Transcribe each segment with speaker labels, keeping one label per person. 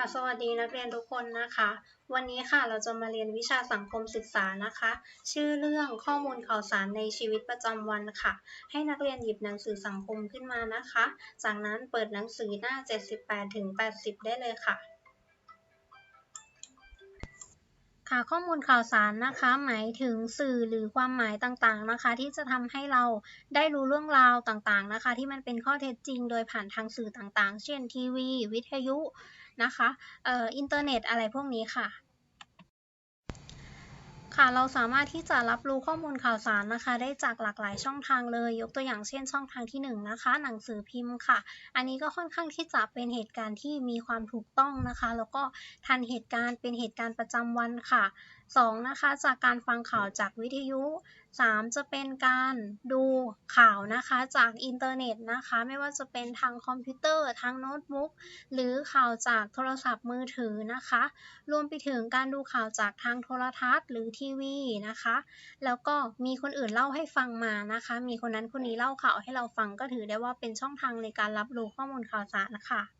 Speaker 1: ค่ะสวัสดีนักเรียนทุกคนนะคะ วันนี้ค่ะเราจะมาเรียนวิชาสังคมศึกษานะคะ ชื่อเรื่องข้อมูลข่าวสารในชีวิตประจำวันค่ะ ให้นักเรียนหยิบหนังสือสังคมขึ้นมานะคะ จากนั้นเปิดหนังสือหน้า 78ถึง80 ได้เลยค่ะ ค่ะข้อมูลข่าวสารนะคะ หมายถึงสื่อหรือความหมายต่างๆนะคะ ที่จะทำให้เราได้รู้เรื่องราวต่างๆนะคะ ที่มันเป็นข้อเท็จจริง โดยผ่านทางสื่อต่างๆ เช่นทีวี วิทยุนะคะเอ่ออินเทอร์เน็ตอะไรพวกนี้ค่ะ ค่ะ เราสามารถที่จะรับรู้ข้อมูลข่าวสารนะคะ ได้จากหลากหลายช่องทางเลย ยกตัวอย่างเช่นช่องทางที่1นงนะคะ หนังสือพิมพ์ค่ะ อันนี้ก็ค่อนข้างที่จะเป็นเหตุการณ์ที่มีความถูกต้องนะคะ แล้วก็ทันเหตุการณ์เป็นเหตุการณ์ประจำวันค่ะ 2. นะคะจากการฟังข่าวจากวิทยุ 3. จะเป็นการดูข่าวนะคะจากอินเทอร์เน็ตนะคะไม่ว่าจะเป็นทางคอมพิวเตอร์ทางโน้ตบุ๊กหรือข่าวจากโทรศัพท์มือถือนะคะ รวมไปถึงการดูข่าวจากทางโทรทัศน์หรือทีวีนะคะ แล้วก็มีคนอื่นเล่าให้ฟังมานะคะ มีคนนั้นคนนี้เล่าข่าวให้เราฟังก็ถือได้ว่าเป็นช่องทางในการรับรู้ข้อมูลข่าวสารนะคะ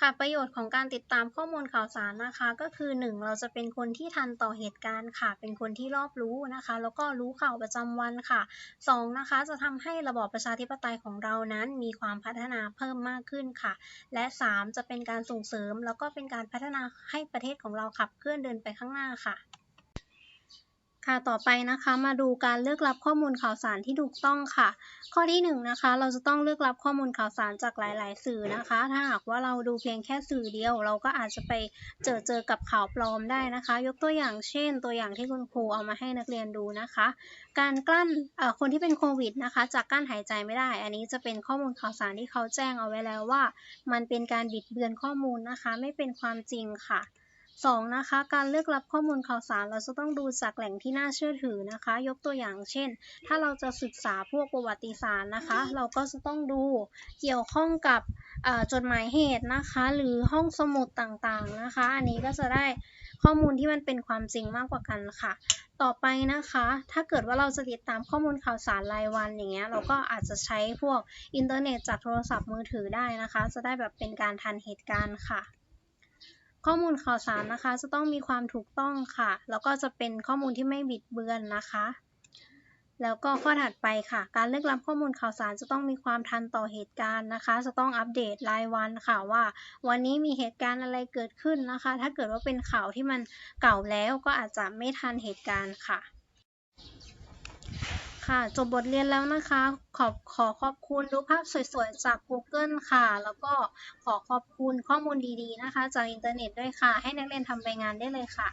Speaker 1: ค่ะประโยชน์ของการติดตามข้อมูลข่าวสารนะคะ ก็คือ 1. เราจะเป็นคนที่ทันต่อเหตุการณ์ค่ะ เป็นคนที่รอบรู้นะคะ แล้วก็รู้ข่าวประจำวันค่ะ 2. นะคะ จะทำให้ระบอบประชาธิปไตยของเรานั้นมีความพัฒนาเพิ่มมากขึ้นค่ะ และ 3. จะเป็นการส่งเสริม แล้วก็เป็นการพัฒนาให้ประเทศของเราขับเคลื่อนเดินไปข้างหน้าค่ะ ค่ะ ต่อไปนะคะมาดูการเลือกรับข้อมูลข่าวสารที่ถูกต้องค่ะ ข้อที่1นนะคะ เราจะต้องเลือกรับข้อมูลข่าวสารจากหลาย ๆ สื่อนะคะ ถ้าหากว่าเราดูเพียงแค่สื่อเดียว เราก็อาจจะไปเจอเจอกับข่าวปลอมได้นะคะ ยกตัวอย่างเช่น ตัวอย่างที่คุณครูเอามาให้นักเรียนดูนะคะ การกลั้นคนที่เป็นโควิดนะคะ จากกั้นหายใจไม่ได้ อันนี้จะเป็นข้อมูลข่าวสารที่เขาแจ้งเอาไว้แล้วว่า มันเป็นการบิดเบือนข้อมูลนะคะ ไม่เป็นความจริงค่ะ 2 นะคะ การเลือกรับข้อมูลข่าวสารเราจะต้องดูจากแหล่งที่น่าเชื่อถือนะคะ ยกตัวอย่างเช่น ถ้าเราจะศึกษาพวกประวัติศาสตร์นะคะ เราก็จะต้องดูเกี่ยวข้องกับจดหมายเหตุนะคะ หรือห้องสมุดต่างๆนะคะ อันนี้ก็จะได้ข้อมูลที่มันเป็นความจริงมากกว่ากันค่ะ ต่อไปนะคะ ถ้าเกิดว่าเราจะติดตามข้อมูลข่าวสารรายวันอย่างเงี้ย เราก็อาจจะใช้พวกอินเทอร์เน็ตจากโทรศัพท์มือถือได้นะคะ จะได้แบบเป็นการทันเหตุการณ์ค่ะ ข้อมูลข่าวสารนะคะ จะต้องมีความถูกต้องค่ะ แล้วก็จะเป็นข้อมูลที่ไม่บิดเบือนนะคะ แล้วก็ข้อถัดไปค่ะ การเลือกรับข้อมูลข่าวสารจะต้องมีความทันต่อเหตุการณ์นะคะ จะต้องอัปเดตรายวันค่ะว่า วันนี้มีเหตุการณ์อะไรเกิดขึ้นนะคะ ถ้าเกิดว่าเป็นข่าวที่มันเก่าแล้วก็อาจจะไม่ทันเหตุการณ์ค่ะ ค่ะ จบบทเรียนแล้วนะคะ ขอบขอขอบคุณรูปภาพสวยๆ จาก Google ค่ะ แล้วก็ขอขอบคุณข้อมูลดีๆ นะคะ จากอินเทอร์เน็ตด้วยค่ะ ให้นักเรียนทำรายงานได้เลยค่ะ